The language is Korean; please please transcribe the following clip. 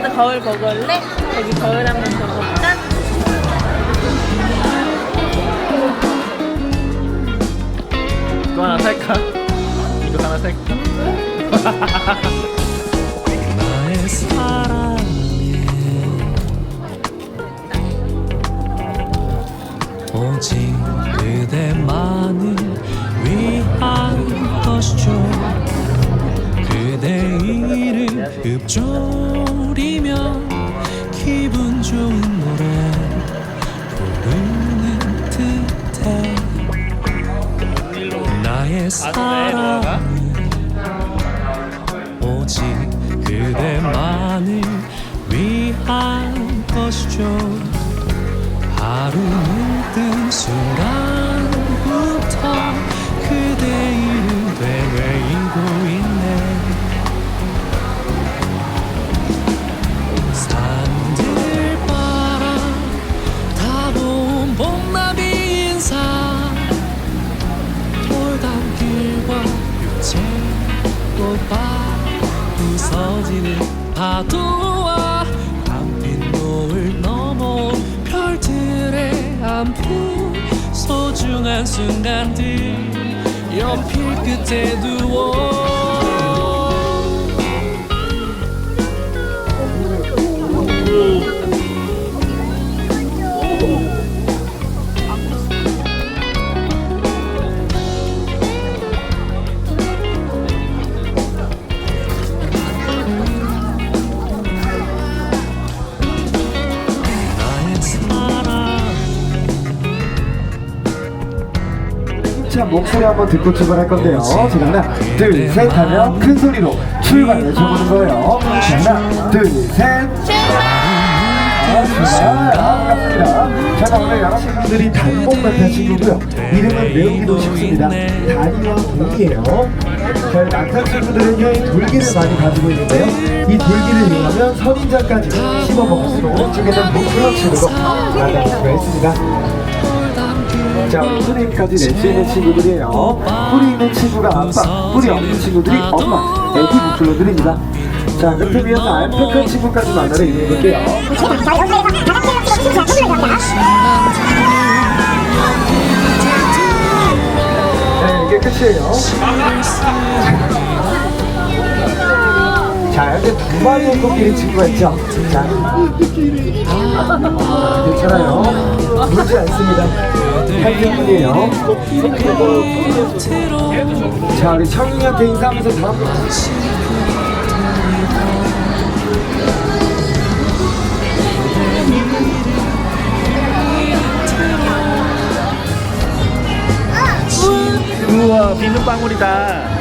나도 거울 보고 올래? 여기 거울 한번 보고 올까? 이거 하나 살까? 이거 하나 살까? 나의 사랑에 오직 그대만을 위한 것이죠 그대 이름 읊조 그대만을 위한 것이죠. 하루는 뜬 순간부터 그대 이름 되뇌이고 있네 부서지는 파도와 밤빛 노을 넘어 별들의 안부. 소중한 순간들 연필 끝에 두어 자 목소리 한번 듣고 출발할 건데요. 제가 하나, 둘, 셋 하면 큰 소리로 출발해 줘보는 거예요. 자, 하나, 둘, 셋. 반갑습니다. 자, 오늘 여러분들이 단복 같은 친구고요. 이름은 외우기도 쉽습니다. 다리와 목이에요. 저희 낙타 친구들은요, 이 돌기를 많이 가지고 있는데요. 이 돌기를 이용하면 선인장까지 씹어 먹을수록 이쪽에는 무크러치로 나갈 수가 있습니다. 자, 우리 뿌리까지 낼 수 있는 친구들이에요. 뿌리 있는 친구가 아빠, 뿌리 없는 친구들이 엄마, 애기 부클로들입니다. 자, 그렇다면 이어서 알파카 친구까지 만나러 이동해 볼게요. 네, 이게 끝이에요. 자, 이제 두 마리의 코끼리 친구가 있죠. 자, 아, 괜찮아요. 물지 않습니다. 팔등분이에요. 자, 우리 청룡이한테 인사하면서 다음 우와 비눗방울이다